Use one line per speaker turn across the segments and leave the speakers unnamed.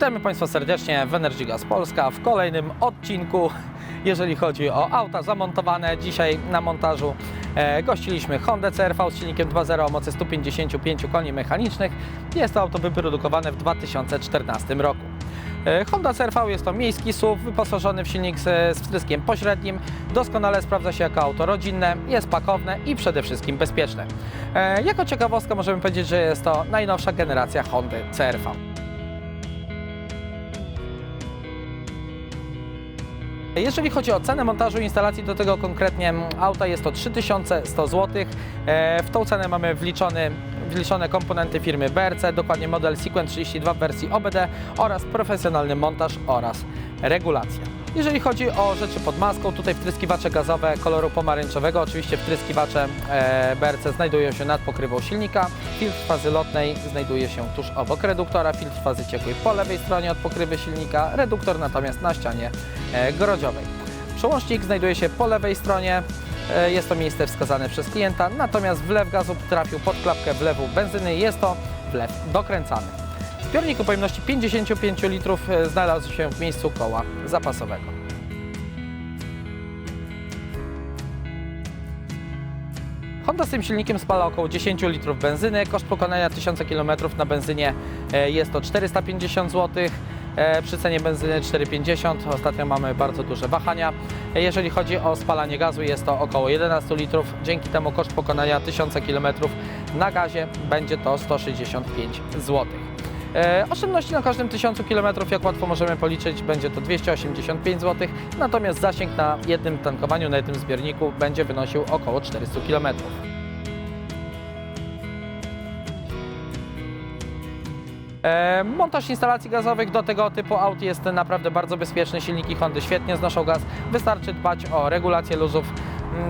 Witamy Państwa serdecznie w Energy Gas Polska w kolejnym odcinku, jeżeli chodzi o auta zamontowane. Dzisiaj na montażu e, gościliśmy Honda CRV z silnikiem 2.0 o mocy 155 koni mechanicznych. Jest to auto wyprodukowane w 2014 roku. E, Honda CRV jest to miejski SUV wyposażony w silnik z, z wtryskiem pośrednim. Doskonale sprawdza się jako auto rodzinne, jest pakowne i przede wszystkim bezpieczne. E, Jako ciekawostka możemy powiedzieć, że jest to najnowsza generacja Hondy CRV. Jeżeli chodzi o cenę montażu instalacji do tego konkretnie auta, jest to 3100 zł. E, W tą cenę mamy wliczony, wliczone komponenty firmy BRC, dokładnie model Sequent 32 w wersji OBD oraz profesjonalny montaż oraz regulacja. Jeżeli chodzi o rzeczy pod maską, tutaj wtryskiwacze gazowe koloru pomarańczowego. Oczywiście wtryskiwacze e, BRC znajdują się nad pokrywą silnika. Filtr fazy lotnej znajduje się tuż obok reduktora. Filtr fazy ciekłej po lewej stronie od pokrywy silnika. Reduktor natomiast na ścianie e, grodziowej. Przełącznik znajduje się po lewej stronie. E, Jest to miejsce wskazane przez klienta, natomiast wlew gazu trafił pod klapkę wlewu benzyny. Jest to wlew dokręcany. Zbiornik o pojemności 55 litrów e, znalazł się w miejscu koła zapasowego. Honda z tym silnikiem spala około 10 litrów benzyny. Koszt pokonania 1000 km na benzynie e, jest to 450 zł. E, Przy cenie benzyny 4,50 ostatnio mamy bardzo duże wahania. Jeżeli chodzi o spalanie gazu jest to około 11 litrów. Dzięki temu koszt pokonania 1000 km na gazie będzie to 165 zł. E, Oszczędności na każdym 1000 km, jak łatwo możemy policzyć, będzie to 285 zł, natomiast zasięg na jednym tankowaniu, na jednym zbiorniku będzie wynosił około 400 km. E, Montaż instalacji gazowych do tego typu aut jest naprawdę bardzo bezpieczny. Silniki Hondy świetnie znoszą gaz. Wystarczy dbać o regulację luzów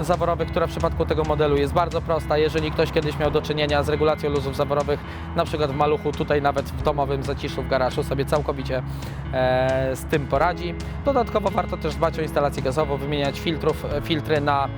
zaworowych, która w przypadku tego modelu jest bardzo prosta. Jeżeli ktoś kiedyś miał do czynienia z regulacją luzów zaworowych, na przykład w maluchu, tutaj nawet w domowym zaciszu w garażu sobie całkowicie e, z tym poradzi. Dodatkowo warto też dbać o instalację gazową, wymieniać filtrów, e, filtry na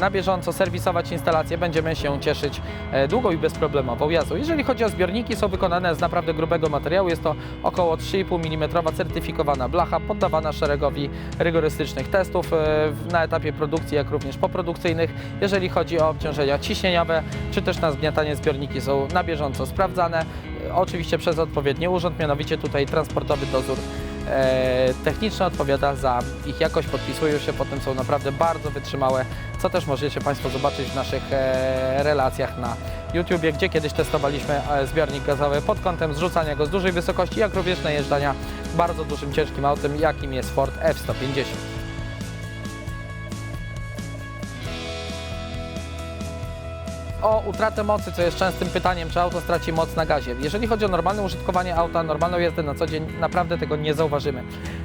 na bieżąco serwisować instalację, będziemy się cieszyć e, długą i bezproblemową jazdą. Jeżeli chodzi o zbiorniki, są wykonane z naprawdę grubego materiału, jest to około 3,5 mm certyfikowana blacha, poddawana szeregowi rygorystycznych testów e, na etapie produkcji, jak również poprodukcyjnych. Jeżeli chodzi o obciążenia ciśnieniowe, czy też na zgniatanie zbiorniki są na bieżąco sprawdzane, e, oczywiście przez odpowiedni urząd, mianowicie tutaj transportowy dozór e, techniczny odpowiada za ich jakość, podpisują się, potem są naprawdę bardzo wytrzymałe, co też możecie Państwo zobaczyć w naszych e, relacjach na YouTubie, gdzie kiedyś testowaliśmy e, zbiornik gazowy pod kątem zrzucania go z dużej wysokości, jak również najeżdżania bardzo dużym, ciężkim autem, jakim jest Ford F-150. O utratę mocy, co jest częstym pytaniem, czy auto straci moc na gazie. Jeżeli chodzi o normalne użytkowanie auta, normalną jazdę na co dzień, naprawdę tego nie zauważymy.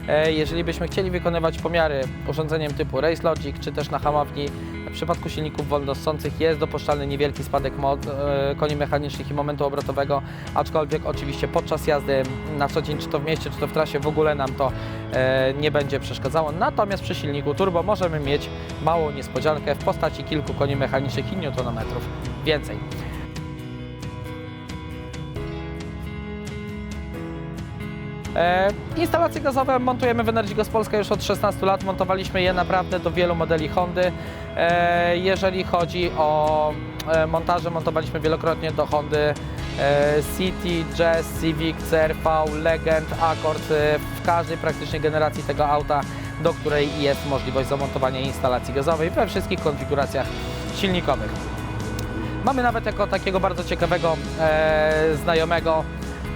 E, Jeżeli byśmy chcieli wykonywać pomiary urządzeniem typu Race Logic, czy też na hamowni, w przypadku silników wolnossących jest dopuszczalny niewielki spadek moc, e, koni mechanicznych i momentu obrotowego, aczkolwiek oczywiście podczas jazdy na co dzień, czy to w mieście, czy to w trasie, w ogóle nam to e, nie będzie przeszkadzało. Natomiast przy silniku turbo możemy mieć małą niespodziankę w postaci kilku koni mechanicznych i newtonometrów więcej. Instalacje gazowe montujemy w Energy Gas Polska już od 16 lat. Montowaliśmy je naprawdę do wielu modeli Hondy. E, jeżeli chodzi o e, montaże, montowaliśmy wielokrotnie do Hondy e, City, Jazz, Civic, CRV, Legend, Accord. E, w każdej praktycznie generacji tego auta, do której jest możliwość zamontowania instalacji gazowej we wszystkich konfiguracjach silnikowych. Mamy nawet jako takiego bardzo ciekawego e, znajomego,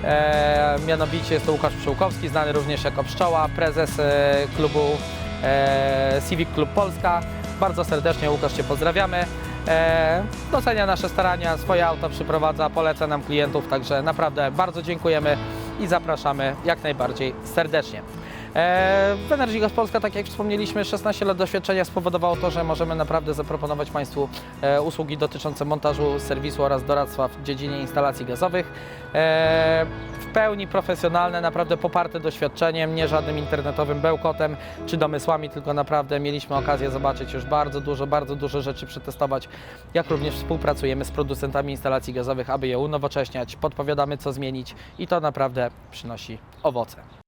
e, mianowicie jest to Łukasz Pszczółkowski, znany również jako Pszczoła, prezes e, klubu e, Civic Club Polska. Bardzo serdecznie Łukasz Cię pozdrawiamy. E, docenia nasze starania, swoje auto przyprowadza, poleca nam klientów, także naprawdę bardzo dziękujemy i zapraszamy jak najbardziej serdecznie. E, W Energy Gas Polska, tak jak wspomnieliśmy, 16 lat doświadczenia spowodowało to, że możemy naprawdę zaproponować Państwu e, usługi dotyczące montażu, serwisu oraz doradztwa w dziedzinie instalacji gazowych. E, W pełni profesjonalne, naprawdę poparte doświadczeniem, nie żadnym internetowym bełkotem czy domysłami, tylko naprawdę mieliśmy okazję zobaczyć już bardzo dużo, bardzo dużo rzeczy przetestować, jak również współpracujemy z producentami instalacji gazowych, aby je unowocześniać, podpowiadamy co zmienić i to naprawdę przynosi owoce.